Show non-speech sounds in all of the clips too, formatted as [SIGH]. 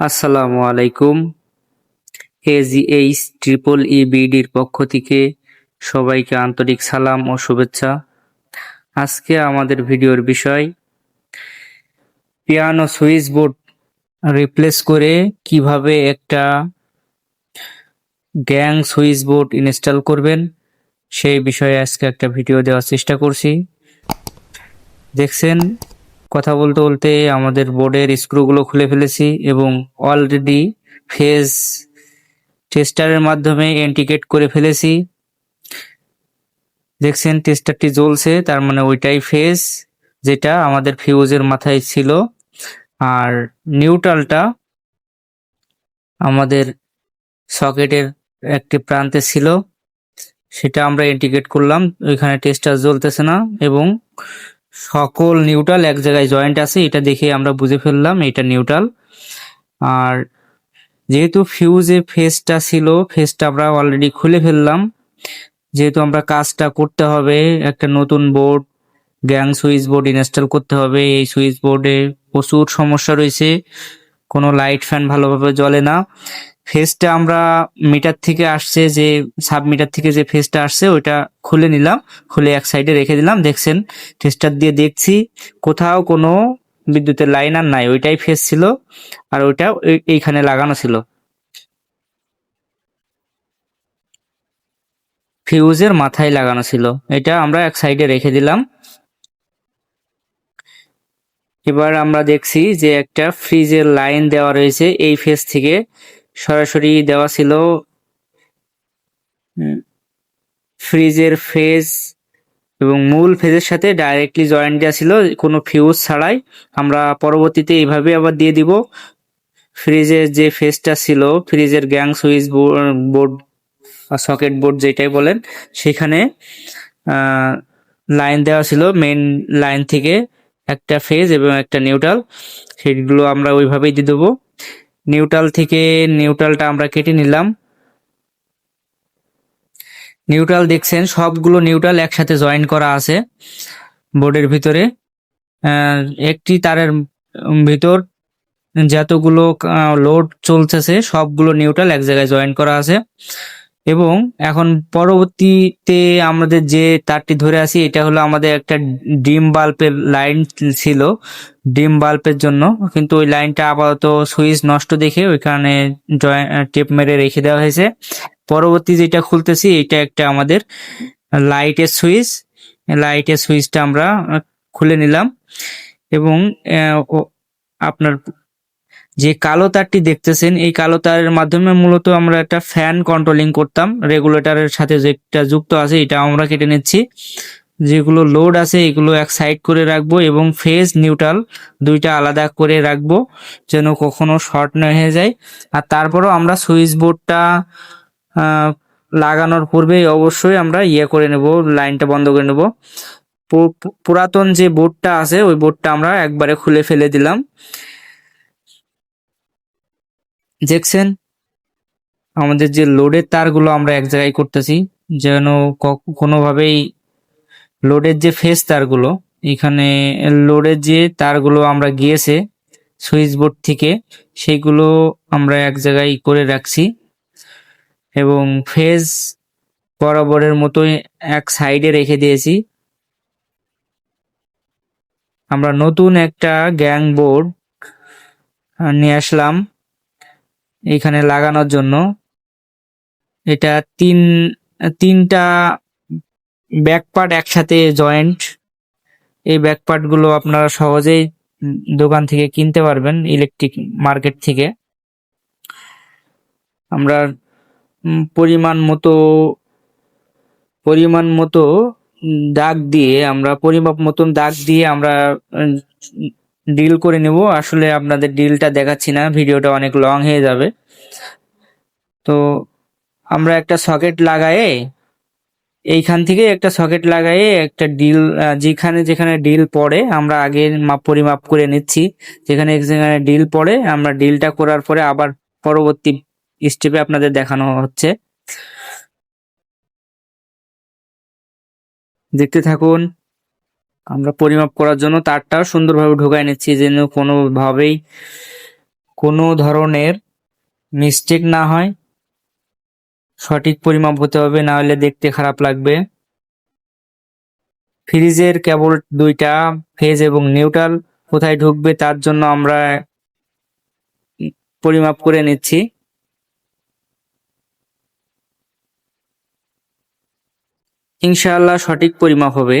আসসালামু আলাইকুম। এজিএইচ ট্রিপল ই বিডির পক্ষ থেকে সবাইকে আন্তরিক সালাম ও শুভেচ্ছা। আজকে আমাদের ভিডিওর বিষয়, পিয়ানো সুইচ বোর্ড রিপ্লেস করে কীভাবে একটা গ্যাং সুইচ বোর্ড ইনস্টল করবেন, সেই বিষয়ে আজকে একটা ভিডিও দেওয়ার চেষ্টা করছি। দেখছেন কথা বলতে বলতে আমাদের বোর্ডের স্ক্রুগুলো খুলে ফেলেছি এবং অলরেডি ফেজ টেস্টারের মাধ্যমে ইন্ডিকেট করে ফেলেছি। দেখছেন টেস্টারটি জ্বলছে, তার মানে ওইটাই ফেজ যেটা আমাদের ফিউজের মাথায় ছিল। আর নিউট্রালটা আমাদের সকেটের একটি প্রান্তে ছিল, সেটা আমরা ইন্ডিকেট করলাম। ওইখানে টেস্টার জ্বলতেছে না এবং সকল নিউট্রাল এক জায়গায় জয়েন্ট আছে, এটা দেখে আমরা বুঝে ফেললাম, এটা নিউট্রাল আর যেহেতু ফিউজে ফেসটা ছিল ফেসটা আমরা অলরেডি খুলে ফেললাম। যেহেতু আমরা কাজটা করতে হবে, একটা নতুন board gang switch board install করতে হবে, এই সুইচ বোর্ডে প্রচুর সমস্যা রয়েছে। কোনো লাইট ফ্যান ভালোভাবে জ্বলে না। ফেসটা আমরা মিটার থেকে আসছে যে সাব মিটার থেকে যে ফেসটা আসছে, ওইটা খুলে নিলাম, খুলে এক সাইডে রেখে দিলাম। দেখছেন টেস্টার দিয়ে দেখছি, কোথাও কোনো বিদ্যুতের লাইন আর নাই। ওইটাই ফেস ছিল, আর ওইটা এই- এইখানে লাগানো ছিল। ফিউজের মাথায় লাগানো ছিল। এটা আমরা এক সাইডে রেখে দিলাম। এবার আমরা দেখছি যে একটা ফ্রিজের লাইন দেওয়া রয়েছে এই ফেজ থেকে। সরাসরি দেওয়া ছিল ফ্রিজের ফেজ এবং মূল ফেজের সাথে ডাইরেক্টলি জয়েন্ট দেওয়া ছিল, কোনো ফিউজ ছাড়াই। আমরা পরবর্তীতে এইভাবে আবার দিয়ে দিব। ফ্রিজের যে ফেজটা ছিল, ফ্রিজের gang switch board socket board যেটাই বলেন, সেখানে লাইন দেওয়া ছিল মেন লাইন থেকে। একটা ফেজ এবং একটা নিউট্রাল সেগুলো আমরা ওইভাবেই দিয়ে দেবো। নিউট্রাল থেকে নিউট্রালটা আমরা কেটে নিলাম। নিউট্রাল দেখছেন, সবগুলো নিউট্রাল একসাথে জয়েন করা আছে বোর্ডের ভিতরে। একটি তারের ভিতর যতগুলো লোড চলতেছে, সবগুলো নিউট্রাল এক জায়গায় জয়েন করা আছে। এবং এখন পরবর্তীতে আমাদের যে তারটি ধরে আছি এটা হলো আমাদের একটা ডিম বাল্বের লাইন ছিল ডিম বাল্বের জন্য। কিন্তু ওই লাইনটা আপাতত সুইচ নষ্ট দেখে ওইখানে টেপ মেরে রেখে দেওয়া হয়েছে। পরবর্তী যেটা খুলতেছি, এটা একটা আমাদের লাইটের সুইচ। লাইটের সুইচটা আমরা খুলে নিলাম এবং আপনার যে কালো তারটি দেখতেছেন, এই কালো তারের মাধ্যমে মূলত আমরা একটা ফ্যান কন্ট্রোলিং করতাম। রেগুলেটরের সাথে যেটা যুক্ত আছে, এটা আমরা কেটে নিচ্ছি। যেগুলো লোড আছে, এগুলো এক সাইড করে রাখব এবং ফেজ নিউট্রাল দুইটা আলাদা করে রাখব, যেন কখনো শর্ট না হয়ে যায়। আর তারপরও আমরা সুইচ বোর্ডটা লাগানোর পূর্বেই অবশ্যই আমরা ইয়ে করে নেব লাইনটা বন্ধ করে নেব। পুরাতন যে বোর্ডটা আছে, ওই বোর্ডটা আমরা একবারে খুলে ফেলে দিলাম। দেখছেন? আমাদের যে লোডের তারগুলো আমরা এক জায়গায় করতেছি, যেন কোনোভাবেই লোডের যে ফেস তারগুলো, এখানে লোডের যে তারগুলো আমরা গিয়েছে সুইচ বোর্ড থেকে, সেগুলো আমরা এক জায়গায় করে রাখছি। এবং ফেজ বরাবরের মতোই এক সাইডে রেখে দিয়েছি। আমরা নতুন একটা গ্যাং বোর্ড নিয়ে আসলাম। এখানে লাগানোর জন্য। এটা তিন, তিনটা ব্যাক পার্ট একসাথে জয়েন্ট এই ব্যাক পার্টগুলো আপনারা সহজেই দোকান থেকে কিনতে পারবেন ইলেকট্রিক মার্কেট থেকে। আমরা পরিমাণ মতো পরিমাণ মতো দাগ দিয়ে আমরা, পরিমাপ মতন দাগ দিয়ে আমরা ডিল করে নেব। আসলে আপনাদের ডিলটা দেখাচ্ছি না, ভিডিওটা অনেক লং হয়ে যাবে। তো আমরা একটা সকেট লাগায়ে, এইখান থেকে একটা সকেট লাগায়ে একটা ডিল যেখানে যেখানে ডিল পড়ে, আমরা আগে মাপ পরিমাপ করে নিচ্ছি। যেখানে যেখানে ডিল পড়ে, আমরা ডিলটা করার পরে আবার পরবর্তী স্টেপে আপনাদের দেখানো হচ্ছে। দেখতে থাকুন। আমরা পরিমাপ করার জন্য তারটাও সুন্দরভাবে ঢোকায় নিচ্ছি, যেন কোনোভাবেই কোনো ধরনের মিস্টেক না হয়। সঠিক পরিমাপ হতে হবে, না হলে দেখতে খারাপ লাগবে। ফ্রিজের কেবল দুইটা, ফেজ এবং নিউট্রাল কোথায় ঢুকবে তার জন্য আমরা পরিমাপ করে নিচ্ছি। ইনশাআল্লাহ সঠিক পরিমাপ হবে।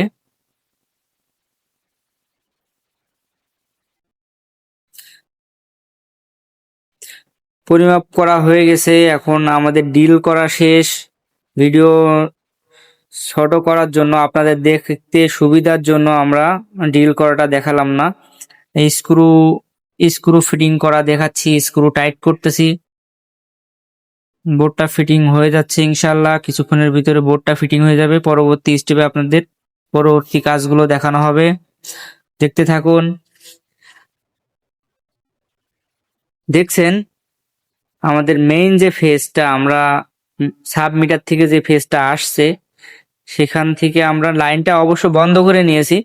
পরিমাপ করা হয়ে গেছে। এখন আমাদের ডিল করা শেষ। ভিডিও ছোট করার জন্য, আপনাদের দেখতে সুবিধার জন্য আমরা ডিল করাটা দেখালাম না। স্ক্রু স্ক্রু ফিটিং করা দেখাচ্ছি স্ক্রু টাইট করতেছি। বোর্ডটা ফিটিং হয়ে যাচ্ছে ইনশাল্লাহ কিছুক্ষণের ভিতরে বোর্ডটা ফিটিং হয়ে যাবে। পরবর্তী স্টেপে আপনাদের পরবর্তী কাজগুলো দেখানো হবে। দেখতে থাকুন। দেখছেন? আমাদের মেইন যে ফেজটা আমরা সাব মিটার থেকে যে ফেজটা আসছে, সেখান থেকে আমরা লাইনটা অবশ্য বন্ধ করে নিয়েছি,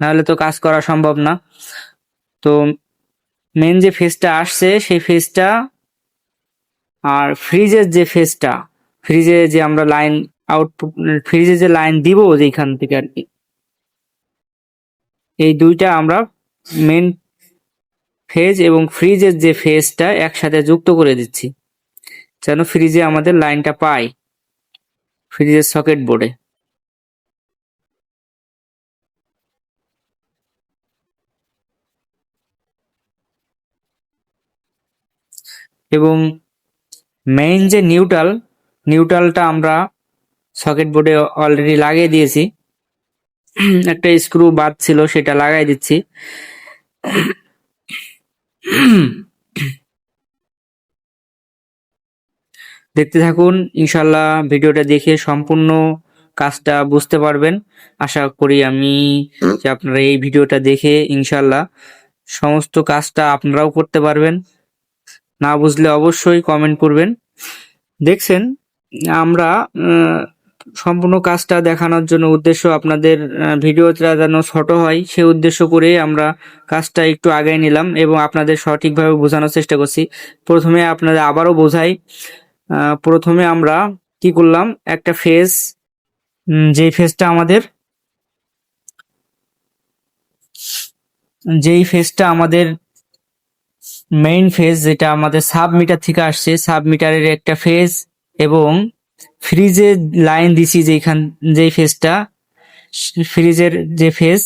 নাহলে তো কাজ করা সম্ভব না। তো মেন যে ফেজটা আসছে, সেই ফেজটা আর ফ্রিজের যে ফেজটা ফ্রিজে যে আমরা লাইন আউটপুট ফ্রিজে যে লাইন দিব যেখান থেকে আর কি, এই দুইটা আমরা মেন ফেজ এবং ফ্রিজের যে ফেজটা একসাথে যুক্ত করে দিচ্ছি। যেন ফ্রিজে আমাদের লাইনটা পাই। ফ্রিজের সকেট বোর্ডে এবং মেইন যে নিউট্রাল নিউট্রালটা আমরা সকেট বোর্ডে অলরেডি লাগিয়ে দিয়েছি। একটা স্ক্রু বাদ ছিল, সেটা লাগাই দিচ্ছি। [CLEARS THROAT] দেখতে থাকুন ইনশাল্লাহ ভিডিওটা দেখে সম্পূর্ণ কাজটা বুঝতে পারবেন। আশা করি আমি যে আপনারা এই ভিডিওটা দেখে ইনশাল্লাহ সমস্ত কাজটা আপনারাও করতে পারবেন। না বুঝলে অবশ্যই কমেন্ট করবেন। দেখছেন, আমরা সম্পূর্ণ কাজটা দেখানোর জন্য উদ্দেশ্য আপনাদের ভিডিওটা যেন ছোট হয়, সে উদ্দেশ্য করে আমরা কাজটা একটু আগায় নিলাম এবং আপনাদের সঠিকভাবে বোঝানোর চেষ্টা করছি। প্রথমে আপনাদের আবারও বোঝাই প্রথমে আমরা কি করলাম? একটা ফেজ যেই ফেজটা আমাদের, যেই ফেজটা আমাদের মেইন ফেজ যেটা আমাদের সাব মিটার থেকে আসছে সাব মিটারের একটা ফেজ এবং ফ্রিজে লাইন দিছি যেখান যেই ফেজটা ফ্রিজের যে ফেজ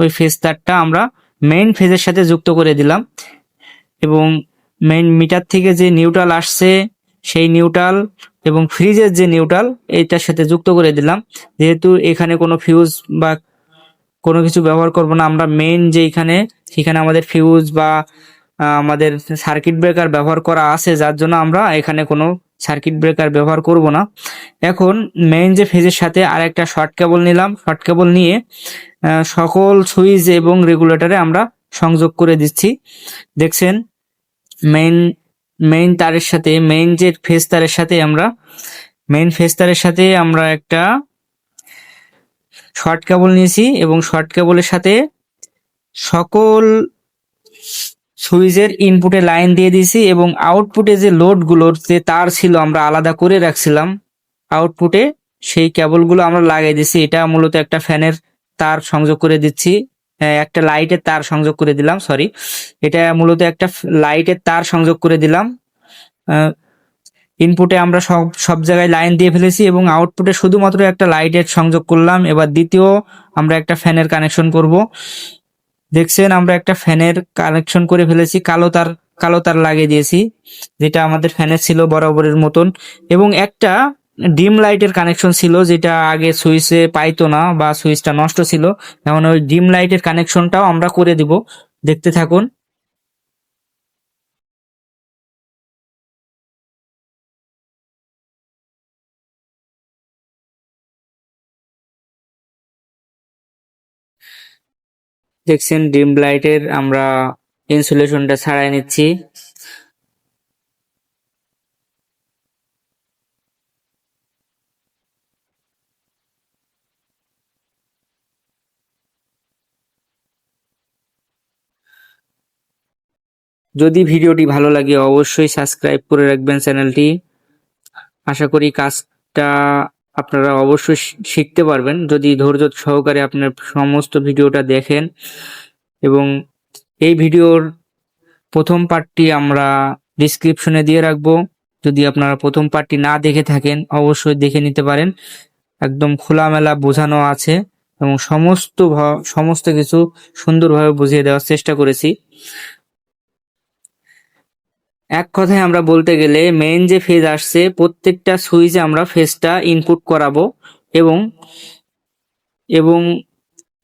ওই ফেজ তারটা আমরা মেইন ফেজের সাথে যুক্ত করে দিলাম। এবং মেইন মিটার থেকে যে নিউট্রাল আসছে, সেই নিউট্রাল এবং ফ্রিজের যে নিউট্রাল এইটার সাথে যুক্ত করে দিলাম। যেহেতু এখানে কোনো ফিউজ বা কোনো কিছু ব্যবহার করব না, আমরা মেইন যে এখানে সেখানে আমাদের ফিউজ বা আমাদের সার্কিট ব্রেকার ব্যবহার করা আছে, যার জন্য আমরা এখানে কোনো সার্কিট ব্রেকার ব্যবহার করব না। এখন মেইন যে ফেজের সাথে আর একটা শর্ট কেবল নিলাম। শর্ট কেবল নিয়ে সকল সুইচ এবং রেগুলেটরে আমরা সংযোগ করে দিচ্ছি। দেখছেন মেইন মেইন তারের সাথে মেইন যে ফেজ তারের সাথে আমরা মেইন ফেজ তারের সাথে আমরা একটা শর্ট কেবল নিয়েছি এবং শর্ট কেবলের সাথে সকল সুইচের ইনপুটে লাইন দিয়ে দিয়েছি এবং আউটপুটে যে লোডগুলোর যে তার ছিল আমরা আলাদা করে রাখছিলাম আউটপুটে সেই কেবলগুলো আমরা লাগিয়ে দিচ্ছি এটা মূলত একটা ফ্যানের তার সংযোগ করে দিচ্ছি একটা লাইটের তার সংযোগ করে দিলাম সরি এটা মূলত একটা লাইটের তার সংযোগ করে দিলাম। ইনপুটে আমরা সব সব জায়গায় লাইন দিয়ে ফেলেছি এবং আউটপুটে শুধুমাত্র একটা লাইটের সংযোগ করলাম। এবার দ্বিতীয় আমরা একটা ফ্যানের কানেকশন করব। দেখছেন, আমরা একটা ফ্যানের কানেকশন করে ফেলেছি, কালো তার কালো তার লাগিয়ে দিয়েছি, যেটা আমাদের ফ্যানের ছিল বরাবরের মতন। এবং একটা ডিম লাইটের কানেকশন ছিল, যেটা আগে সুইচে পাইতো না বা সুইচটা নষ্ট ছিল, এখন ওই ডিম লাইটের কানেকশনটাও আমরা করে দিব। দেখতে থাকুন। দেখছেন, ডিম লাইটের আমরা ইনসুলেশনটা ছাড়াই নিচ্ছি। যদি ভিডিওটি ভালো লাগে, অবশ্যই সাবস্ক্রাইব করে রাখবেন চ্যানেলটি। আশা করি কাজটা আপনারা অবশ্যই শিখতে পারবেন। যদি ধৈর্য সহকারে আপনার সমস্ত ভিডিওটা দেখেন এবং এই ভিডিওর প্রথম পার্টটি আমরা ডিসক্রিপশনে দিয়ে রাখব। যদি আপনারা প্রথম পার্টটি না দেখে থাকেন, অবশ্যই দেখে নিতে পারেন। একদম খোলামেলা বোঝানো আছে এবং সমস্ত সমস্ত কিছু সুন্দরভাবে বুঝিয়ে দেওয়ার চেষ্টা করেছি। এক কথায় আমরা বলতে গেলে মেইন যে ফেজ আসছে, প্রত্যেকটা সুইচে আমরা ফেজটা ইনপুট করাবো এবং এবং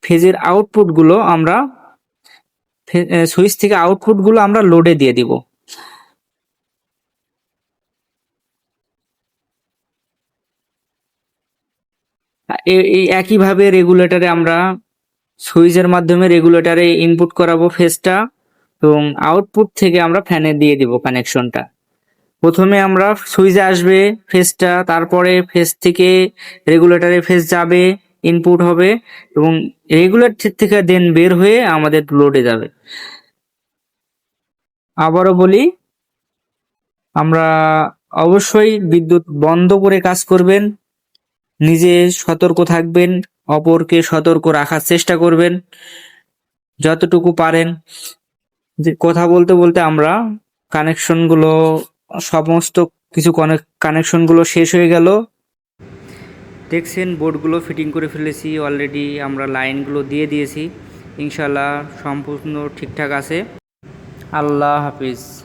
ফেজের আউটপুটগুলো আমরা সুইচ থেকে আউটপুটগুলো আমরা লোডে দিয়ে দিব। এই একইভাবে রেগুলেটরে আমরা সুইচের মাধ্যমে রেগুলেটরে ইনপুট করাবো ফেজটা এবং আউটপুট থেকে আমরা ফ্যানে দিয়ে দিব কানেকশনটা প্রথমে আমরা সুইচে আসবে ফেসটা তারপরে ফেস থেকে রেগুলেটরে ফেস যাবে ইনপুট হবে এবং রেগুলেটর থেকে দেন বের হয়ে আমাদের লোডে যাবে। আবারও বলি, আমরা অবশ্যই বিদ্যুৎ বন্ধ করে কাজ করবেন, নিজে সতর্ক থাকবেন, অপরকে সতর্ক রাখার চেষ্টা করবেন, যতটুকু পারেন। যে কথা বলতে বলতে আমরা কানেকশনগুলো, সমস্ত কিছু কানেকশনগুলো শেষ হয়ে গেল। দেখছেন বোর্ডগুলো ফিটিং করে ফেলেছি অলরেডি আমরা লাইনগুলো দিয়ে দিয়েছি। ইনশাল্লাহ সম্পূর্ণ ঠিকঠাক আছে। আল্লাহ হাফিজ।